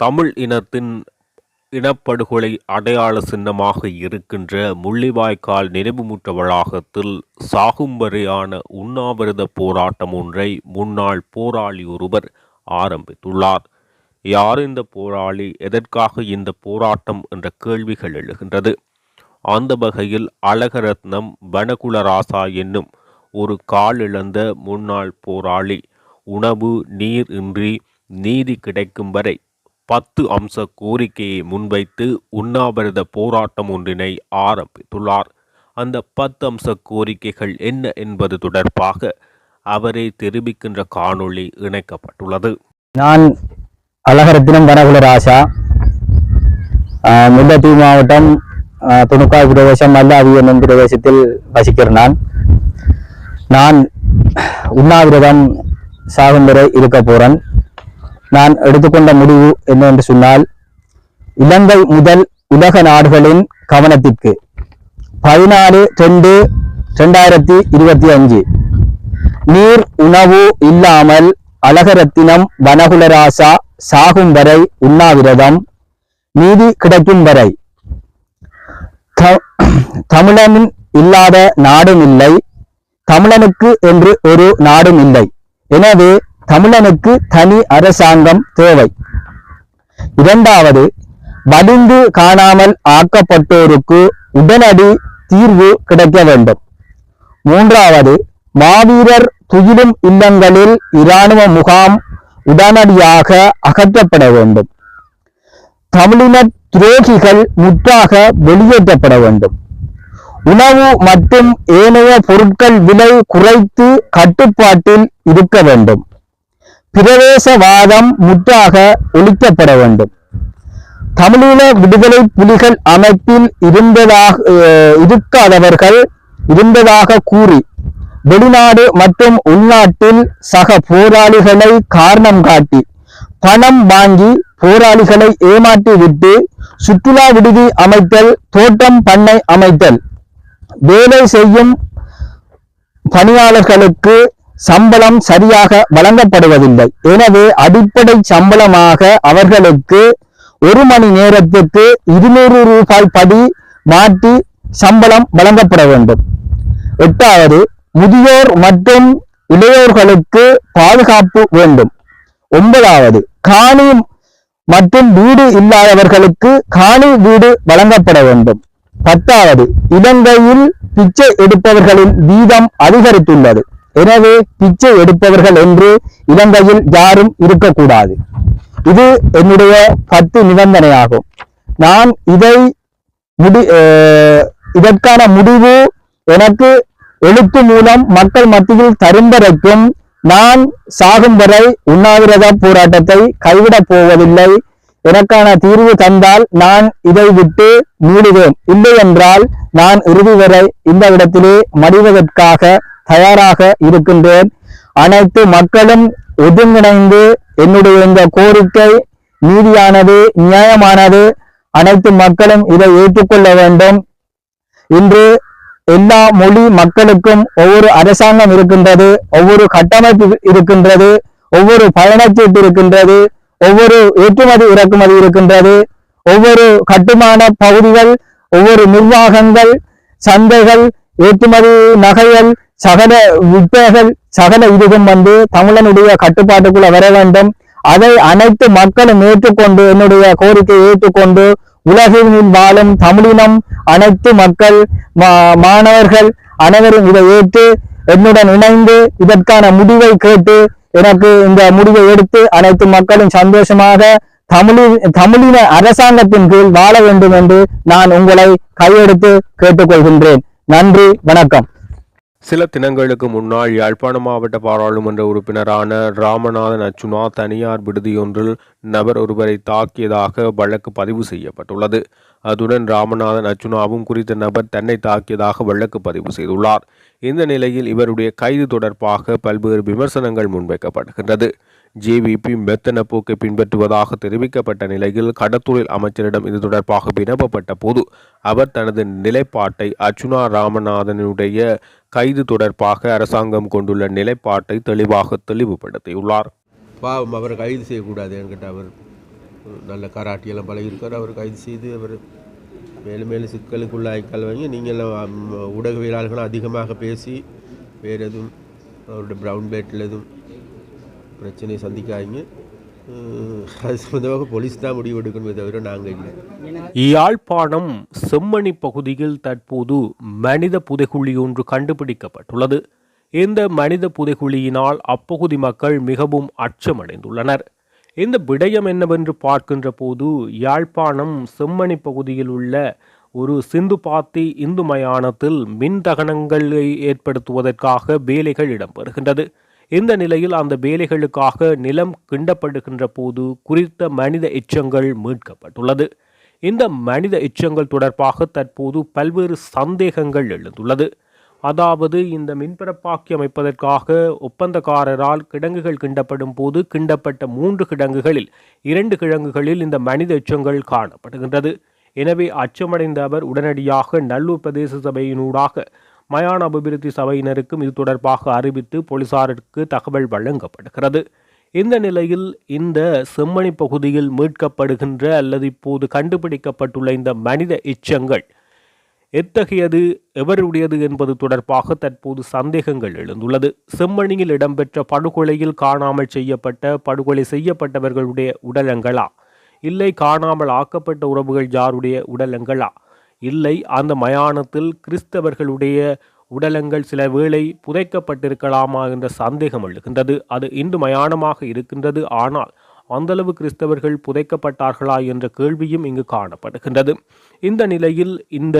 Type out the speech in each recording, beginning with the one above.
தமிழ் இனத்தின் இனப்படுகொலை அடையாள சின்னமாக இருக்கின்ற முள்ளிவாய்க்கால் நினைவுமூட்ட வளாகத்தில் சாகும் வரையான உண்ணாவிரத போராட்டம் ஒன்றை முன்னாள் போராளி ஒருவர் ஆரம்பித்துள்ளார். யார் இந்த போராளி? எதற்காக இந்த போராட்டம்? என்ற கேள்விகள் எழுகின்றது. அந்த வகையில் அழகரத்னம் வனகுலராசா என்னும் ஒரு கால் இழந்த முன்னாள் போராளி உணவு நீர் இன்றி நீதி கிடைக்கும் வரை பத்து அம்ச கோரிக்கையை முன்வைத்து உண்ணாவிரத போராட்டம் ஒன்றினை ஆரம்பித்துள்ளார். அந்த பத்து அம்ச கோரிக்கைகள் என்ன என்பது தொடர்பாக அவரே தெரிவிக்கின்ற காணொளி இணைக்கப்பட்டுள்ளது. நான் அழகரத்தினம் வனகுல ராசா முல்லத்தீவு மாவட்டம் துணுக்காய் பிரதேசம் மல்லாவி என்னும் பிரதேசத்தில் வசிக்கிறேன் நான். நான் உண்ணாவிரதம் சாகும் வரை இருக்க போறேன். நான் எடுத்துக்கொண்ட முடிவு என்ன என்று சொன்னால் இலங்கை முதல் உலக நாடுகளின் கவனத்திற்கு பதினாலு ரெண்டு ரெண்டாயிரத்தி இருபத்தி அஞ்சு. நீர் உணவு இல்லாமல் அழகரத்தினம் வனகுலராசா சாகும் வரை உண்ணாவிரதம் நீதி கிடைக்கும் வரை. த- தமிழனின் இல்லாத நாடும் இல்லை தமிழனுக்கு என்று ஒரு நாடும் இல்லை. எனவே தமிழனுக்கு தனி அரசாங்கம் தேவை. இரண்டாவது வலிந்து காணாமல் ஆக்கப்பட்டோருக்கு உடனடி தீர்வு கிடைக்க வேண்டும். மூன்றாவது மாவீரர் துயிலும் இல்லங்களில் இராணுவ முகாம் உடனடியாக அகற்றப்பட வேண்டும். தமிழின துரோகிகள் முற்றாக வெளியேற்றப்பட வேண்டும். உணவு மற்றும் ஏனைய பொருட்கள் விலை குறைத்து கட்டுப்பாட்டில் இருக்க வேண்டும். பிரவேசவாதம் முற்றாக ஒழிக்கப்பட வேண்டும். தமிழீழ விடுதலை புலிகள் அமைப்பில் இருந்ததாக இருக்காதவர்கள் இருந்ததாக கூறி வெளிநாடு மற்றும் உள்நாட்டில் சக போராளிகளை காரணம் காட்டி பணம் வாங்கி போராளிகளை ஏமாற்றிவிட்டு சுற்றுலா விடுதி அமைத்தல் தோட்டம் பண்ணை அமைத்தல் வேலை செய்யும் பணியாளர்களுக்கு சம்பளம் சரியாக வழங்கப்படுவதில்லை. எனவே அடிப்படை சம்பளமாக அவர்களுக்கு ஒரு மணி நேரத்துக்கு இருநூறு ரூபாய் படி மாற்றி சம்பளம் வழங்கப்பட வேண்டும். எட்டாவது முதியோர் மற்றும் இளையோர்களுக்கு பாதுகாப்பு வேண்டும். ஒன்பதாவது காணி மற்றும் வீடு இல்லாதவர்களுக்கு காணி வீடு வழங்கப்பட வேண்டும். பத்தாவது இலங்கையில் பிச்சை எடுப்பவர்களின் வீதம் அதிகரித்துள்ளது. எனவே பிச்சை எடுப்பவர்கள் என்று இலங்கையில் யாரும் இருக்கக்கூடாது. இது என்னுடைய பத்து நிபந்தனையாகும். நான் இதை முடி அஹ் இதற்கான முடிவு எனக்கு எழுத்து மூலம் மக்கள் மத்தியில் தரும் வரைக்கும் நான் சாகும் வரை உண்ணாவிரத போராட்டத்தை கைவிடப் போவதில்லை. எனக்கான தீர்வு தந்தால் நான் இதை விட்டு மூடுவேன். இல்லை என்றால் நான் இறுதி வரை இந்த இடத்திலே மடிவதற்காக தயாராக இருக்கின்றேன். அனைத்து மக்களும் ஒருங்கிணைந்து என்னுடைய இந்த கோரிக்கை நீதியானது நியாயமானது அனைத்து மக்களும் இதை ஏற்றுக்கொள்ள வேண்டும். இன்று எல்லா மொழி மக்களுக்கும் ஒவ்வொரு அரசாங்கம் இருக்கின்றது ஒவ்வொரு கட்டமைப்பு இருக்கின்றது ஒவ்வொரு பயணச்சீட்டு இருக்கின்றது ஒவ்வொரு ஏற்றுமதி இறக்குமதி இருக்கின்றது ஒவ்வொரு கட்டுமான பகுதிகள் ஒவ்வொரு நிர்வாகங்கள் சந்தைகள் ஏற்றுமதி நகைகள் சகல விற்பனைகள் சகல இதுவும் வந்து தமிழனுடைய கட்டுப்பாட்டுக்குள்ள வர வேண்டும். அதை அனைத்து மக்களும் ஏற்றுக்கொண்டு என்னுடைய கோரிக்கையை ஏற்றுக்கொண்டு உலகில் வாழும் தமிழினம் அனைத்து மக்கள் மா- மாணவர்கள் அனைவரும் இதை ஏற்று என்னுடன் இணைந்து இதற்கான முடிவை கேட்டு எனக்கு இந்த முடிவை எடுத்து அனைத்து மக்களும் சந்தோஷமாக தமிழில் தமிழின அரசாங்கத்தின் கீழ் வாழ வேண்டும் என்று நான் உங்களை கையெடுத்து கேட்டுக்கொள்கின்றேன். நன்றி வணக்கம். சில தினங்களுக்கு முன்னால் யாழ்ப்பாண மாவட்ட பாராளுமன்ற உறுப்பினரான ராமநாதன் அச்சுனா தனியார் விடுதியொன்றில் நபர் ஒருவரை தாக்கியதாக வழக்கு பதிவு செய்யப்பட்டுள்ளது. அதுடன் ராமநாதன் அச்சுனாவும் குறித்த நபர் தன்னை தாக்கியதாக வழக்கு பதிவு செய்துள்ளார். இந்த நிலையில் இவருடைய கைது தொடர்பாக பல்வேறு விமர்சனங்கள் முன்வைக்கப்படுகின்றது. ஜேவிபி மெத்தன போக்கை பின்பற்றுவதாக தெரிவிக்கப்பட்ட நிலையில் கடத்தொழில் அமைச்சரிடம் இது தொடர்பாக வினவப்பட்ட போது அவர் தனது நிலைப்பாட்டை அர்ச்சுனா ராமநாதனுடைய கைது தொடர்பாக அரசாங்கம் கொண்டுள்ள நிலைப்பாட்டை தெளிவாக தெளிவுபடுத்தியுள்ளார். பாவம் அவரை கைது செய்யக்கூடாது என்கிட்ட அவர். நல்ல கராட்டியெல்லாம் பழகியிருக்கார் அவர் கைது செய்து அவர் மேலும் மேலும் சிக்கலுக்குள்ளாய்க்கால் வாங்கி நீங்கள் ஊடகவியலாளர்களும் அதிகமாக பேசி வேறு எதுவும் அவருடைய ப்ரௌன் பேட்டில் எதுவும் பிரச்சனையை சந்திக்காதீங்க. அது சம்மந்தமாக போலீஸ் தான் முடிவு எடுக்கணுமே தவிர நாங்கள் இல்லை. யாழ்ப்பாணம் செம்மணி பகுதியில் தற்போது மனித புதைகுழி ஒன்று கண்டுபிடிக்கப்பட்டுள்ளது. இந்த மனித புதைகுழியினால் அப்பகுதி மக்கள் மிகவும் அச்சமடைந்துள்ளனர். இந்த விடயம் என்னவென்று பார்க்கின்ற போது யாழ்ப்பாணம் செம்மணி பகுதியில் உள்ள ஒரு சிந்து பாத்தி இந்து மயானத்தில் மின் தகனங்களை ஏற்படுத்துவதற்காக வேலைகள் இடம்பெறுகின்றது. இந்த நிலையில் அந்த வேலைகளுக்காக நிலம் கிண்டப்படுகின்ற போது குறித்த மனித எச்சங்கள் மீட்கப்பட்டுள்ளது. இந்த மனித எச்சங்கள் தொடர்பாக தற்போது பல்வேறு சந்தேகங்கள் எழுந்துள்ளது. அதாவது இந்த மின்பரப்பாக்கி அமைப்பதற்காக ஒப்பந்தக்காரரால் கிடங்குகள் கிண்டப்படும் போது கிண்டப்பட்ட மூன்று கிடங்குகளில் இரண்டு கிடங்குகளில் இந்த மனித எச்சங்கள் காணப்படுகின்றது. எனவே அச்சமடைந்த அவர் உடனடியாக நல்லூர் பிரதேச சபையினூடாக மயான அபிவிருத்தி சபையினருக்கும் இது தொடர்பாக அறிவித்து போலீசாருக்கு தகவல் வழங்கப்படுகிறது. இந்த நிலையில் இந்த செம்மணி பகுதியில் மீட்கப்படுகின்ற அல்லது இப்போது கண்டுபிடிக்கப்பட்டுள்ள இந்த மனித எச்சங்கள் எத்தகையது எவருடையது என்பது தொடர்பாக தற்போது சந்தேகங்கள் எழுந்துள்ளது. செம்மணியில் இடம்பெற்ற படுகொலையில் காணாமல் செய்யப்பட்ட படுகொலை செய்யப்பட்டவர்களுடைய உடலங்களா? இல்லை காணாமல் ஆக்கப்பட்ட உறவுகள் யாருடைய உடலங்களா? இல்லை. அந்த மயானத்தில் கிறிஸ்தவர்களுடைய உடலங்கள் சில வேளை புதைக்கப்பட்டிருக்கலாமா என்ற சந்தேகம் எழுகின்றது. அது இந்து மயானமாக இருக்கின்றது. ஆனால் அந்தளவு கிறிஸ்தவர்கள் புதைக்கப்பட்டார்களா என்ற கேள்வியும் இங்கு காணப்படுகின்றது. இந்த நிலையில் இந்த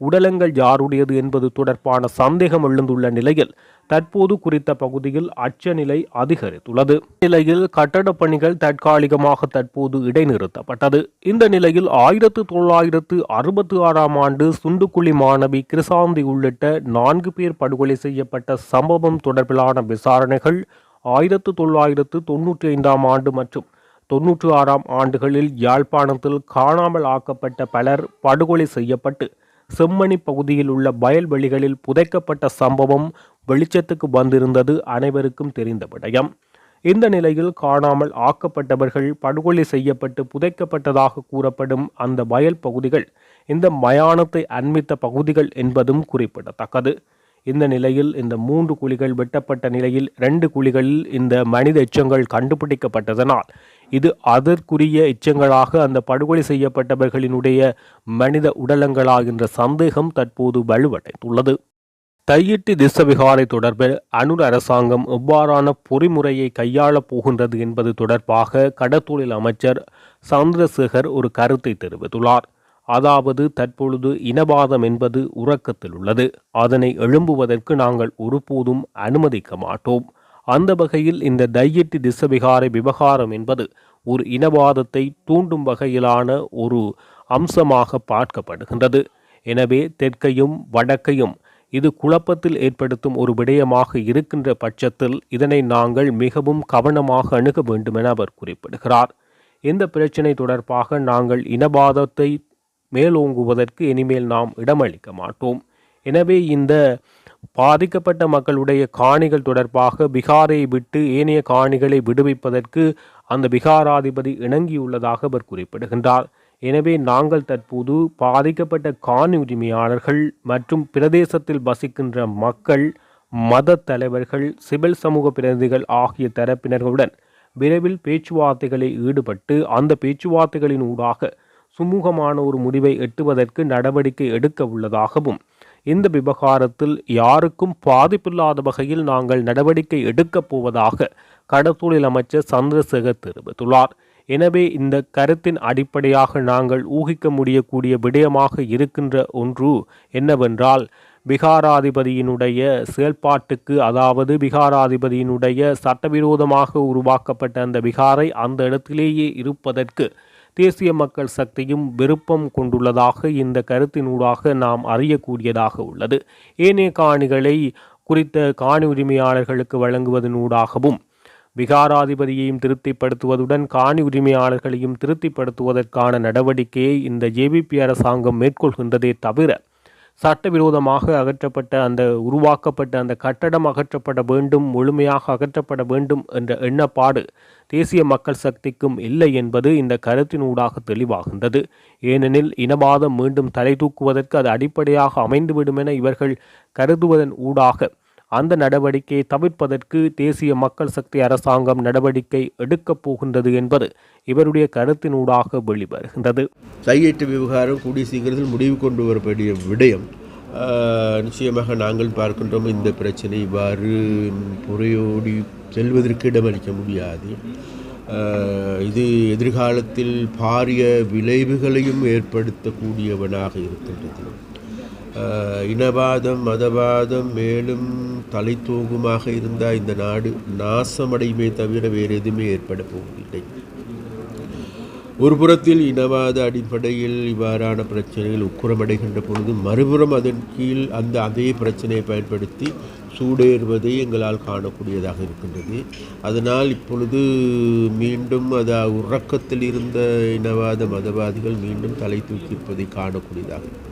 உடலங்கள் யாருடையது என்பது தொடர்பான சந்தேகம் எழுந்துள்ள நிலையில் தற்போது குறித்த பகுதியில் அச்சநிலை அதிகரித்துள்ளது. நிலையில் கட்டடப் பணிகள் தற்காலிகமாக தற்போது இடைநிறுத்தப்பட்டது. இந்த நிலையில் ஆயிரத்து தொள்ளாயிரத்து அறுபத்தி ஆறாம் ஆண்டு சுண்டுக்குழி மாணவி கிருசாந்தி உள்ளிட்ட நான்கு பேர் படுகொலை செய்யப்பட்ட சம்பவம் தொடர்பிலான விசாரணைகள் ஆயிரத்து தொள்ளாயிரத்து தொன்னூற்றி ஐந்தாம் ஆண்டு மற்றும் தொன்னூற்று ஆறாம் ஆண்டுகளில் யாழ்ப்பாணத்தில் காணாமல் ஆக்கப்பட்ட பலர் படுகொலை செய்யப்பட்டு செம்மணி பகுதியில் உள்ள வயல்வெளிகளில் புதைக்கப்பட்ட சம்பவம் வெளிச்சத்துக்கு வந்திருந்தது அனைவருக்கும் தெரிந்த விடயம். இந்த நிலையில் காணாமல் ஆக்கப்பட்டவர்கள் படுகொலை செய்யப்பட்டு புதைக்கப்பட்டதாக கூறப்படும் அந்த வயல் பகுதிகள் இந்த மயானத்தை அண்மித்த பகுதிகள் என்பதும் குறிப்பிடத்தக்கது. இந்த நிலையில் இந்த மூன்று குழிகள் வெட்டப்பட்ட நிலையில் ரெண்டு குழிகளில் இந்த மனித எச்சங்கள் கண்டுபிடிக்கப்பட்டதனால் இது அதற்குரிய எச்சங்களாக அந்த படுகொலை செய்யப்பட்டவர்களினுடைய மனித உடலங்களாகின்ற சந்தேகம் தற்போது வலுவடைந்துள்ளது. தையிட்டு திசவிகாரை தொடர்பில் அனுர் அரசாங்கம் எவ்வாறான பொறிமுறையை கையாளப் போகின்றது என்பது தொடர்பாக கடத்தொழில் அமைச்சர் சந்திரசேகர் ஒரு கருத்தை தெரிவித்துள்ளார். அதாவது தற்பொழுது இனவாதம் என்பது உறக்கத்தில் உள்ளது அதனை எழும்புவதற்கு நாங்கள் ஒருபோதும் அனுமதிக்க மாட்டோம். அந்த வகையில் இந்த தையிட்டு திசவிகாரை விவகாரம் என்பது ஒரு இனவாதத்தை தூண்டும் வகையிலான ஒரு அம்சமாக பார்க்கப்படுகின்றது. எனவே தெற்கையும் வடக்கையும் இது குழப்பத்தில் ஏற்படுத்தும் ஒரு விடயமாக இருக்கின்ற பட்சத்தில் இதனை நாங்கள் மிகவும் கவனமாக அணுக வேண்டுமென அவர் குறிப்பிடுகிறார். இந்த பிரச்சினை தொடர்பாக நாங்கள் இனவாதத்தை மேலோங்குவதற்கு இனிமேல் நாம் இடமளிக்க மாட்டோம். எனவே இந்த பாதிக்கப்பட்ட மக்களுடைய காணிகள் தொடர்பாக பீகாரை விட்டு ஏனைய காணிகளை விடுவிப்பதற்கு அந்த பிகாராதிபதி இணங்கியுள்ளதாக அவர் குறிப்பிடுகின்றார். எனவே நாங்கள் தற்போது பாதிக்கப்பட்ட காணி உரிமையாளர்கள் மற்றும் பிரதேசத்தில் வசிக்கின்ற மக்கள் மத தலைவர்கள் சிவில் சமூக பிரதிநிதிகள் ஆகிய தரப்பினர்களுடன் விரைவில் பேச்சுவார்த்தைகளில் ஈடுபட்டு அந்த பேச்சுவார்த்தைகளின் ஊடாக சுமூகமான ஒரு முடிவை எட்டுவதற்கு நடவடிக்கை எடுக்க உள்ளதாகவும் இந்த விவகாரத்தில் யாருக்கும் பாதிப்பில்லாத வகையில் நாங்கள் நடவடிக்கை எடுக்கப் போவதாக கடத்தொழில் அமைச்சர் சந்திரசேகர் தெரிவித்துள்ளார். எனவே இந்த கருத்தின் அடிப்படையாக நாங்கள் ஊகிக்க முடியக்கூடிய விடயமாக இருக்கின்ற ஒன்று என்னவென்றால் பிகாராதிபதியினுடைய செயல்பாட்டுக்கு அதாவது பிகாராதிபதியினுடைய சட்டவிரோதமாக உருவாக்கப்பட்ட அந்த பிகாரை அந்த இடத்திலேயே இருப்பதற்கு தேசிய மக்கள் சக்தியும் விருப்பம் கொண்டுள்ளதாக இந்த கருத்தினூடாக நாம் அறியக்கூடியதாக உள்ளது. ஏனைய காணிகளை குறித்த காணி உரிமையாளர்களுக்கு வழங்குவதனூடாகவும் விகாராதிபதியையும் திருப்திப்படுத்துவதுடன் காணி உரிமையாளர்களையும் திருப்திப்படுத்துவதற்கான நடவடிக்கையை இந்த ஜேபிபி அரசாங்கம் மேற்கொள்கின்றதே தவிர சட்டவிரோதமாக அகற்றப்பட்ட அந்த உருவாக்கப்பட்ட அந்த கட்டடம் அகற்றப்பட வேண்டும் முழுமையாக அகற்றப்பட வேண்டும் என்ற எண்ணப்பாடு தேசிய மக்கள் சக்திக்கும் இல்லை என்பது இந்த கருத்தினூடாக தெளிவாகின்றது. ஏனெனில் இனவாதம் மீண்டும் தலை தூக்குவதற்கு அது அடிப்படையாக அமைந்துவிடும் என இவர்கள் கருதுவதன் ஊடாக அந்த நடவடிக்கையை தவிர்ப்பதற்கு தேசிய மக்கள் சக்தி அரசாங்கம் நடவடிக்கை எடுக்கப் போகின்றது என்பது இவருடைய கருத்தினூடாக வெளிவருகின்றது. கையேற்ற விவகாரம் கூடிய சீக்கிரத்தில் முடிவு கொண்டு வரக்கூடிய விடயம் நிச்சயமாக நாங்கள் பார்க்கின்றோம் இந்த பிரச்சனை இவ்வாறு புறையோடி செல்வதற்கு இடமளிக்க முடியாது. இது எதிர்காலத்தில் பாரிய விளைவுகளையும் ஏற்படுத்தக்கூடியவனாக இருக்கின்றது. இனவாதம் மதவாதம் மேலும் தலை தூங்குமாக இருந்தால் இந்த நாடு நாசமடையுமே தவிர வேறு எதுவுமே ஏற்பட போவதில்லை. ஒரு புறத்தில் இனவாத அடிப்படையில் இவ்வாறான பிரச்சனைகள் உக்குரமடைகின்ற பொழுது மறுபுறம் அதன் கீழ் அந்த அதே பிரச்சனையை பயன்படுத்தி சூடேறுவதை எங்களால் காணக்கூடியதாக இருக்கின்றது. அதனால் இப்பொழுது மீண்டும் அது உறக்கத்தில் இருந்த இனவாத மதவாதிகள் மீண்டும் தலை தூக்கியிருப்பதை காணக்கூடியதாக இருக்கிறது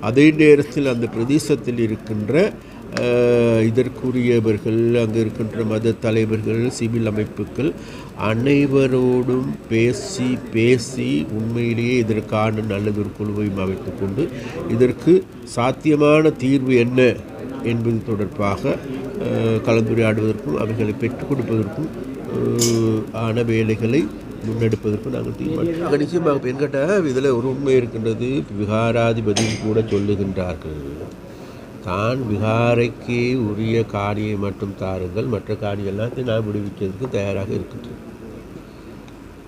அதே நேரத்தில் அந்த பிரதேசத்தில் இருக்கின்ற இதற்குரியவர்கள் அங்கே இருக்கின்ற மத தலைவர்கள் சிவில் அமைப்புகள் அனைவரோடும் பேசி பேசி உண்மையிலேயே இதற்கான நல்லதொரு குழுவையும் அமைத்து கொண்டு இதற்கு சாத்தியமான தீர்வு என்ன என்பது தொடர்பாக கலந்துரையாடுவதற்கும் அவைகளை பெற்றுக் கொடுப்பதற்கும் ஆன வேலைகளை முன்னெடுப்பதற்கு நாங்கள் தீர்மானிக்கிறோம் நிச்சயமாக பெண் கேட்டால் இதில் ஒரு உண்மை இருக்கின்றது. விகாராதிபதி கூட சொல்லுகின்றார்கள். தான் விகாரைக்கு உரிய காணியை மட்டும் தாருங்கள். மற்ற காணி எல்லாத்தையும் நான் விடுவிக்கிறதுக்கு தயாராக இருக்கின்றேன்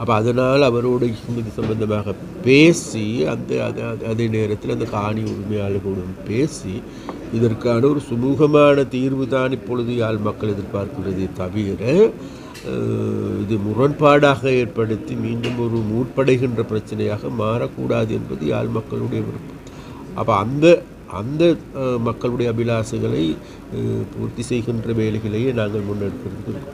அப்போ அதனால் அவரோட இது சம்பந்தமாக பேசி அந்த அதை அதே நேரத்தில் அந்த காணி உரிமையாளர்களுடன் பேசி இதற்கான ஒரு சுமூகமான தீர்வு தான் இப்பொழுது யாழ் மக்கள் எதிர்பார்க்கிறதே தவிர இது முரண்பாடாக ஏற்படுத்தி மீண்டும் ஒரு மூட்படைகின்ற பிரச்சனையாக மாறக்கூடாது என்பது யாழ் மக்களுடைய விருப்பம். அப்போ அந்த அந்த மக்களுடைய அபிலாசைகளை பூர்த்தி செய்கின்ற வேலைகளையே நாங்கள் முன்னெடுத்திருக்கிறோம்.